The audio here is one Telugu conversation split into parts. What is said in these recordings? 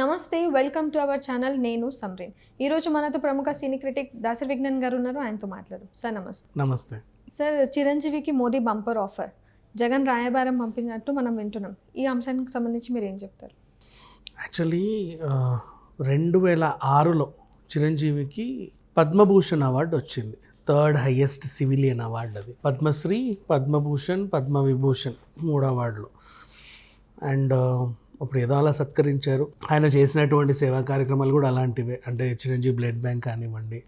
నమస్తే వెల్కమ్ టు అవర్ ఛానల్. నేను సమ్రీన్. ఈరోజు మనతో ప్రముఖ సినీ క్రిటిక్ దాసరి విజ్ఞాన్ గారు ఉన్నారు. ఆయనతో మాట్లాడు సార్ నమస్తే. నమస్తే. సార్ చిరంజీవికి మోదీ బంపర్ ఆఫర్. జగన్ రాయబారం పంపినట్టు మనం వింటున్నాం. ఈ అంశానికి సంబంధించి మీరు ఏం చెప్తారు? యాక్చువల్లీ రెండు వేల ఆరులో చిరంజీవికి పద్మభూషణ్ అవార్డు వచ్చింది. థర్డ్ హైయెస్ట్ సివిలియన్ అవార్డు అది. పద్మశ్రీ పద్మభూషణ్ పద్మవిభూషణ్ మూడు అవార్డులు. అండ్ ఇప్పుడు ఏదో అలా సత్కరించారు. ఆయన చేసినటువంటి సేవా కార్యక్రమాలు కూడా అలాంటివే. అంటే చిరంజీవి బ్లడ్ బ్యాంక్ కానివ్వండి.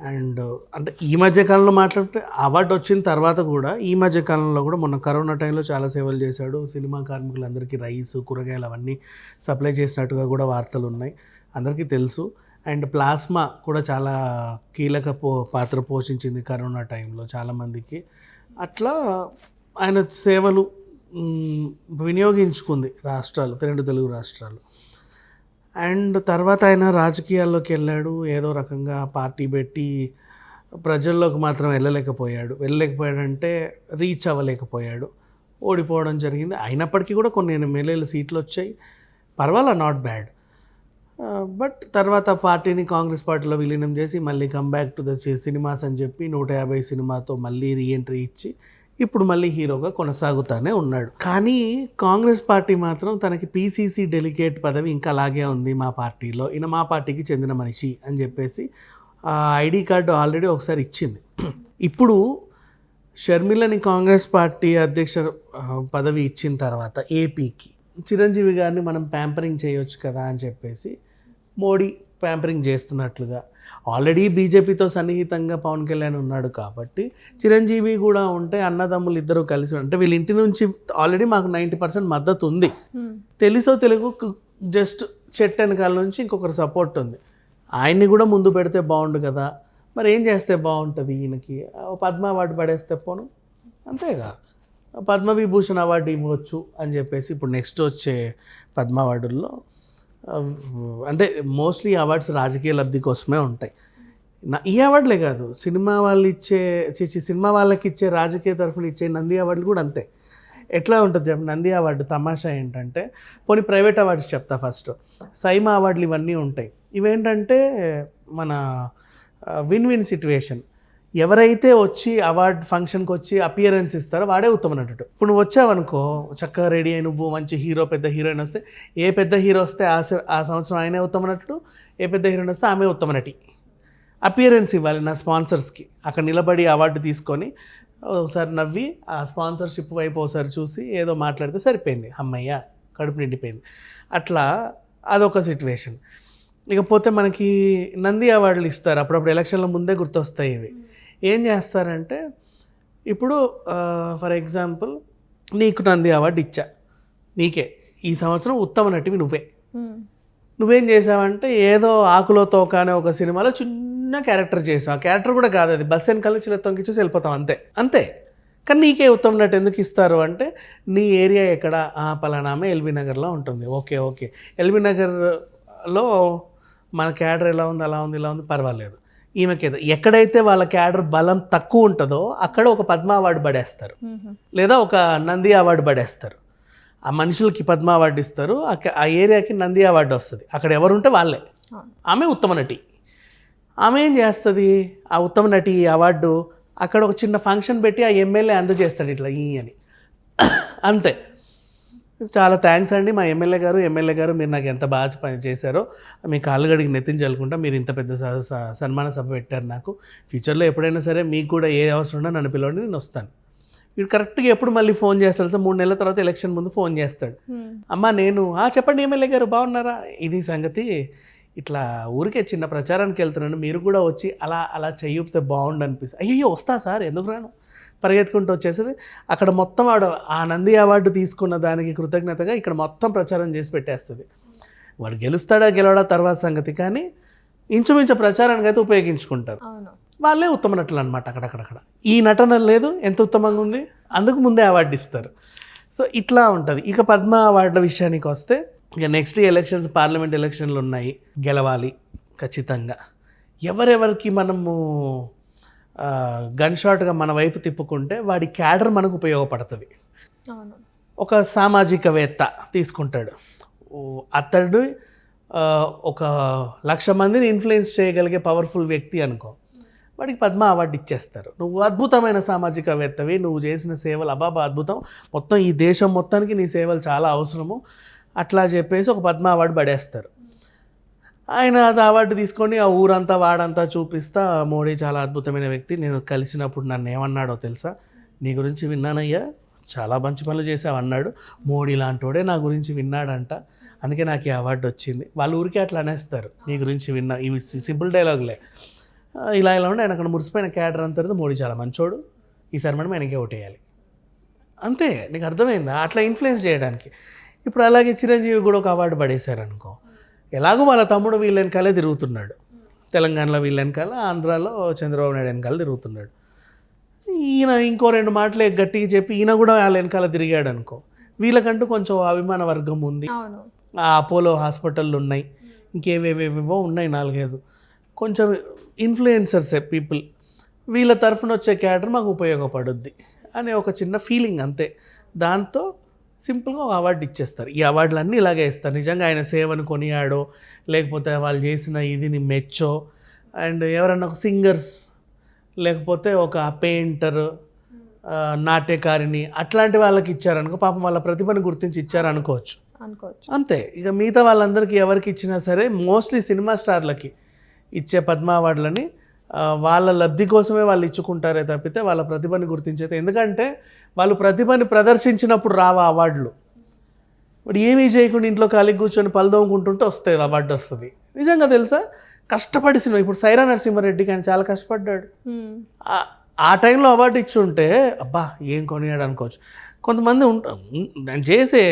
అండ్ అంటే ఈ మధ్య కాలంలో మాట్లాడితే అవార్డు వచ్చిన తర్వాత కూడా ఈ మధ్య కాలంలో కూడా మొన్న కరోనా టైంలో చాలా సేవలు చేశాడు. సినిమా కార్మికులందరికీ రైస్ కూరగాయలు అవన్నీ సప్లై చేసినట్టుగా కూడా వార్తలు ఉన్నాయి. అందరికీ తెలుసు. అండ్ ప్లాస్మా కూడా చాలా కీలక పో పాత్ర పోషించింది కరోనా టైంలో చాలామందికి. అట్లా ఆయన సేవలు వినియోగించుకుంది రాష్ట్రాలు రెండు తెలుగు రాష్ట్రాలు. అండ్ తర్వాత ఆయన రాజకీయాల్లోకి వెళ్ళాడు ఏదో రకంగా పార్టీ పెట్టి ప్రజల్లోకి మాత్రం వెళ్ళలేకపోయాడు. వెళ్ళలేకపోయాడంటే రీచ్ అవ్వలేకపోయాడు. ఓడిపోవడం జరిగింది. అయినప్పటికీ కూడా కొన్ని ఎమ్మెల్యేల సీట్లు వచ్చాయి. పర్వాలా నాట్ బ్యాడ్ బట్ తర్వాత పార్టీని కాంగ్రెస్ పార్టీలో విలీనం చేసి మళ్ళీ కమ్బ్యాక్ టు ద సినిమాస్ అని చెప్పి నూట యాభై సినిమాతో మళ్ళీ రీఎంట్రీ ఇచ్చి ఇప్పుడు మళ్ళీ హీరోగా కొనసాగుతానే ఉన్నాడు. కానీ కాంగ్రెస్ పార్టీ మాత్రం తనకి పీసీసీ డెలిగేట్ పదవి ఇంకా అలాగే ఉంది మా పార్టీలో. ఈయన మా పార్టీకి చెందిన మనిషి అని చెప్పేసి ఐడి కార్డు ఆల్రెడీ ఒకసారి ఇచ్చింది. ఇప్పుడు షర్మిలని కాంగ్రెస్ పార్టీ అధ్యక్ష పదవి ఇచ్చిన తర్వాత ఏపీకి చిరంజీవి గారిని మనం ప్యాంపరింగ్ చేయొచ్చు కదా అని చెప్పేసి మోడీ ప్యాంపరింగ్ చేస్తున్నట్లుగా. ఆల్రెడీ బీజేపీతో సన్నిహితంగా పవన్ కళ్యాణ్ ఉన్నాడు కాబట్టి చిరంజీవి కూడా ఉంటే అన్నదమ్ములు ఇద్దరు కలిసి అంటే వీళ్ళ ఇంటి నుంచి ఆల్రెడీ మాకు నైంటీ పర్సెంట్ మద్దతు ఉంది. తెలుసో తెలుగు జస్ట్ చెట్టు వెనకాల నుంచి ఇంకొకరు సపోర్ట్ ఉంది. ఆయన్ని కూడా ముందు పెడితే బాగుండు కదా. మరి ఏం చేస్తే బాగుంటుంది ఈయనకి? పద్మ అవార్డు పడేస్తే పోను. అంతేగా. పద్మవిభూషణ్ అవార్డు ఇవ్వచ్చు అని చెప్పేసి ఇప్పుడు నెక్స్ట్ వచ్చే పద్మ అవార్డుల్లో అంటే మోస్ట్లీ అవార్డ్స్ రాజకీయ లబ్ధి కోసమే ఉంటాయి. నా ఈ అవార్డులే కాదు సినిమా వాళ్ళు ఇచ్చే చి- చి- సినిమా వాళ్ళకి ఇచ్చే రాజకీయ తరఫున ఇచ్చే నంది అవార్డులు కూడా అంతే. ఎట్లా ఉంటుంది నంది అవార్డు తమాషా ఏంటంటే పోనీ ప్రైవేట్ అవార్డ్స్ చెప్తా ఫస్ట్ సైమా అవార్డులు ఇవన్నీ ఉంటాయి. ఇవేంటంటే మన విన్ విన్ సిచ్యువేషన్ ఎవరైతే వచ్చి అవార్డ్ ఫంక్షన్కి వచ్చి అపియరెన్స్ ఇస్తారో వాడే ఉత్తమ నటుడు ఇప్పుడు నువ్వు వచ్చావనుకో చక్కగా రెడీ అయి నువ్వు మంచి హీరో పెద్ద హీరోయిన్ వస్తే ఏ పెద్ద హీరో వస్తే ఆ ఆ సంవత్సరం ఆయనే ఉత్తమ నటుడు ఏ పెద్ద హీరోయిన్ వస్తే ఆమె ఉత్తమ నటి అపియరెన్స్ ఇవ్వాలి నా స్పాన్సర్స్కి. అక్కడ నిలబడి అవార్డు తీసుకొని ఒకసారి నవ్వి ఆ స్పాన్సర్షిప్ వైపు ఒకసారి చూసి ఏదో మాట్లాడితే సరిపోయింది. అమ్మయ్య కడుపు నిండిపోయింది. అట్లా అదొక సిచ్యువేషన్ ఇకపోతే మనకి నంది అవార్డులు ఇస్తారు. అప్పుడప్పుడు ఎలక్షన్ల ముందే గుర్తొస్తాయి ఇవి. ఏం చేస్తారంటే ఇప్పుడు ఫర్ ఎగ్జాంపుల్ నీకు నంది అవార్డు ఇచ్చా. నీకే. ఈ సంవత్సరం ఉత్తమ నటివి నువ్వే. నువ్వేం చేసావంటే ఏదో ఆకులో తోక అనే ఒక సినిమాలో చిన్న క్యారెక్టర్ చేసావు. ఆ క్యారెక్టర్ కూడా కాదు అది. బస్ వెనకాల చిల్ల తొంగి చూసి వెళ్ళిపోతాం అంతే. అంతే. కానీ నీకే ఉత్తమ నటు ఎందుకు ఇస్తారు అంటే నీ ఏరియా ఎక్కడ? ఆ, పలానా ఆమె ఎల్బీ నగర్లో ఉంటుంది. Okay okay. ఎల్బీ నగర్లో మన క్యాడర్ ఎలా ఉంది అలా ఉంది ఇలా ఉంది పర్వాలేదు. ఈమెకి ఎక్కడైతే వాళ్ళ క్యాడర్ బలం తక్కువ ఉంటుందో అక్కడ ఒక పద్మ అవార్డు పడేస్తారు. లేదా ఒక నంది అవార్డు పడేస్తారు. ఆ మనుషులకి పద్మ అవార్డు ఇస్తారు. ఆ ఏరియాకి నంది అవార్డు వస్తుంది. అక్కడ ఎవరుంటే వాళ్ళే. ఆమె ఉత్తమ నటి. ఆమె ఏం చేస్తుంది? ఆ ఉత్తమ నటి అవార్డు అక్కడ ఒక చిన్న ఫంక్షన్ పెట్టి ఆ ఎమ్మెల్యే అందజేస్తాడు ఇట్లా ఈ అని. అంతే. చాలా థ్యాంక్స్ అండి. మా ఎమ్మెల్యే గారు ఎమ్మెల్యే గారు మీరు నాకు ఎంత బాగా పని చేశారో మీ కాళ్ళు గడికి నెత్తించలుకుంటా మీరు ఇంత పెద్ద సన్మాన సభ పెట్టారు నాకు. ఫ్యూచర్లో ఎప్పుడైనా సరే మీకు కూడా ఏ అవసరం ఉన్నా నన్ను పిలవండి నేను వస్తాను. వీడు కరెక్ట్గా ఎప్పుడు మళ్ళీ ఫోన్ చేస్తాడు సార్. మూడు నెలల తర్వాత ఎలక్షన్ ముందు ఫోన్ చేస్తాడు. అమ్మ నేను "ఆ, చెప్పండి ఎమ్మెల్యే గారు బాగున్నారా? ఇది సంగతి ఇట్లా ఊరికే చిన్న ప్రచారానికి వెళ్తున్నాను. మీరు కూడా వచ్చి అలా అలా చెయ్యితే బాగుండు అనిపిస్తుంది అయ్యో వస్తా సార్ ఎందుకు రాను? పరిగెత్తుకుంటూ వచ్చేసరి అక్కడ మొత్తం వాడు ఆ నంది అవార్డు తీసుకున్న దానికి కృతజ్ఞతగా ఇక్కడ మొత్తం ప్రచారం చేసి పెట్టేస్తుంది. వాడు గెలుస్తాడా గెలవడా తర్వాత సంగతి కానీ ఇంచుమించు ప్రచారానికి అయితే ఉపయోగించుకుంటారు. వాళ్ళే ఉత్తమ నటులు అనమాట అక్కడక్కడక్కడ. ఈ నటన లేదు ఎంత ఉత్తమంగా ఉంది అందుకు ముందే అవార్డు ఇస్తారు. సో ఇట్లా ఉంటుంది. ఇక పద్మ అవార్డుల విషయానికి వస్తే ఇక నెక్స్ట్ ఎలక్షన్స్ పార్లమెంట్ ఎలక్షన్లు ఉన్నాయి. గెలవాలి ఖచ్చితంగా. ఎవరెవరికి మనము గన్ షాట్గా మన వైపు తిప్పుకుంటే వాడి క్యాడర్ మనకు ఉపయోగపడుతుంది. ఒక సామాజికవేత్త తీసుకుంటాడు. అతడు ఒక లక్ష మందిని ఇన్ఫ్లుయెన్స్ చేయగలిగే పవర్ఫుల్ వ్యక్తి అనుకో. వాడికి పద్మ అవార్డు ఇచ్చేస్తారు. నువ్వు అద్భుతమైన సామాజికవేత్తవి నువ్వు చేసిన సేవలు అబాబా అద్భుతం. మొత్తం ఈ దేశం మొత్తానికి నీ సేవలు చాలా అవసరము. అట్లా చెప్పేసి ఒక పద్మ అవార్డు పడేస్తారు. ఆయన అది అవార్డు తీసుకొని ఆ ఊరంతా వాడంతా చూపిస్తా మోడీ చాలా అద్భుతమైన వ్యక్తి. నేను కలిసినప్పుడు నన్ను ఏమన్నాడో తెలుసా? నీ గురించి విన్నానయ్యా చాలా మంచి పనులు చేసావు అన్నాడు మోడీ లాంటోడే నా గురించి విన్నాడంట. అందుకే నాకు ఈ అవార్డు వచ్చింది. వాళ్ళ ఊరికే అట్లా అనేస్తారు. నీ గురించి విన్నా ఇవి సింపుల్ డైలాగులే. ఇలా ఇలా ఉండి ఆయన అక్కడ మురిసిపోయిన క్యాడర్ అంతా మోడీ చాలా మంచోడు. ఈసారి మనం ఆయనకే ఓటేయాలి. అంతే నీకు అర్థమైందా? అట్లా ఇన్ఫ్లుయెన్స్ చేయడానికి. ఇప్పుడు అలాగే చిరంజీవి కూడా ఒక అవార్డు పడేశారు అనుకో ఎలాగో వాళ్ళ తమ్ముడు వీళ్ళ వెనకాలే తిరుగుతున్నాడు. తెలంగాణలో వీళ్ళ వెనకాల ఆంధ్రాలో చంద్రబాబు నాయుడు వెనకాల తిరుగుతున్నాడు. ఈయన ఇంకో రెండు మాటలు గట్టిగా చెప్పి ఈయన కూడా వాళ్ళ వెనకాల తిరిగాడు అనుకో వీళ్ళకంటూ కొంచెం అభిమాన వర్గం ఉంది. ఆ అపోలో హాస్పిటల్ ఉన్నాయి ఇంకేవేవేవో ఉన్నాయి నాలుగైదు. కొంచెం ఇన్ఫ్లుయెన్సర్సే పీపుల్ వీళ్ళ తరఫున వచ్చే క్యాడర్ మాకు ఉపయోగపడుద్ది అనే ఒక చిన్న ఫీలింగ్ అంతే. దాంతో సింపుల్గా ఒక అవార్డు ఇచ్చేస్తారు. ఈ అవార్డులన్నీ ఇలాగే ఇస్తారు. నిజంగా ఆయన సేవను కొనియాడో లేకపోతే వాళ్ళు చేసిన ఇదిని మెచ్చో అండ్ ఎవరన్నా ఒక సింగర్స్ లేకపోతే ఒక పెయింటర్ నాట్యకారిణి అట్లాంటి వాళ్ళకి ఇచ్చారనుకో పాపం వాళ్ళ ప్రతిభను గుర్తించి ఇచ్చారనుకోవచ్చు. అనుకోవచ్చు. అంతే. ఇక మిగతా వాళ్ళందరికీ ఎవరికి ఇచ్చినా సరే మోస్ట్లీ సినిమా స్టార్లకి ఇచ్చే పద్మ అవార్డులని వాళ్ళ లబ్ధి కోసమే వాళ్ళు ఇచ్చుకుంటారే తప్పితే వాళ్ళ ప్రతిభని గుర్తించేది. ఎందుకంటే వాళ్ళు ప్రతిభని ప్రదర్శించినప్పుడు రావా అవార్డులు. ఇప్పుడు ఏమీ చేయకుండా ఇంట్లో ఖాళీగా కూర్చొని పలదోముకుంటుంటే వస్తాయి అవార్డు వస్తుంది. నిజంగా తెలుసా? కష్టపడి సినిమా ఇప్పుడు సైరా నరసింహారెడ్డికి ఆయన చాలా కష్టపడ్డాడు. ఆ- ఆ టైంలో అవార్డు ఇచ్చి ఉంటే అబ్బా ఏం కొనియాడు అనుకోవచ్చు కొంతమంది ఉంటాం నేను చేసే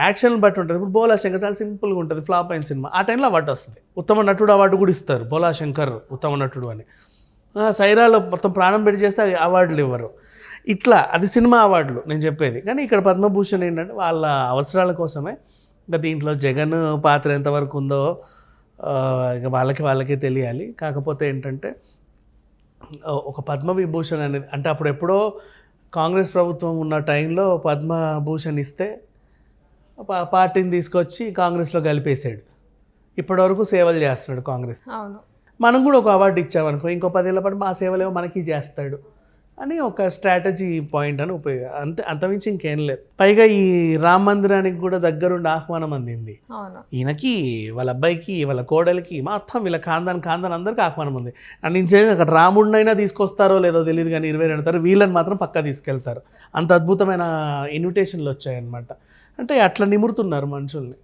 యాక్షన్ బట్టి ఉంటుంది. ఇప్పుడు బోలా శంకర్ చాలా సింపుల్గా ఉంటుంది ఫ్లాప్ అయిన సినిమా. ఆ టైంలో అవార్డు వస్తుంది. ఉత్తమ నటుడు అవార్డు కూడా ఇస్తారు బోలా శంకర్ ఉత్తమ నటుడు అని. సైరాలో మొత్తం ప్రాణం పెట్టి చేస్తే అవార్డులు ఇవ్వరు. ఇట్లా అది సినిమా అవార్డులు నేను చెప్పేది. కానీ ఇక్కడ పద్మభూషణ్ ఏంటంటే వాళ్ళ అవసరాల కోసమే. ఇంకా దీంట్లో జగన్ పాత్ర ఎంతవరకు ఉందో ఇక వాళ్ళకి వాళ్ళకే తెలియాలి. కాకపోతే ఏంటంటే ఒక పద్మవిభూషణ్ అనేది అంటే అప్పుడు ఎప్పుడో కాంగ్రెస్ ప్రభుత్వం ఉన్న టైంలో పద్మభూషణ్ ఇస్తే పార్టీని తీసుకొచ్చి కాంగ్రెస్లో కలిపేశాడు. ఇప్పటివరకు సేవలు చేస్తున్నాడు కాంగ్రెస్. అవును. మనం కూడా ఒక అవార్డు ఇచ్చామనుకో ఇంకో పదేళ్ళ పాటు మా సేవలేమో మనకి చేస్తాడు. అని ఒక స్ట్రాటజీ పాయింట్ అని ఉపయోగ అంతే అంతమించి ఇంకేం లేదు. పైగా ఈ రామ మందిరానికి కూడా దగ్గరుండి ఆహ్వానం అందింది. ఈయనకి వాళ్ళ అబ్బాయికి వాళ్ళ కోడలికి మొత్తం వీళ్ళ కాందాన్ కాందాన్ అందరికీ ఆహ్వానం ఉంది. అని నిజంగా అక్కడ రాముడినైనా తీసుకొస్తారో లేదో తెలియదు కానీ ఇరవై రెండు వీళ్ళని మాత్రం పక్కా తీసుకెళ్తారు. అంత అద్భుతమైన ఇన్విటేషన్లు వచ్చాయన్నమాట. అంటే అట్లా నిమురుతున్నారు మనుషుల్ని.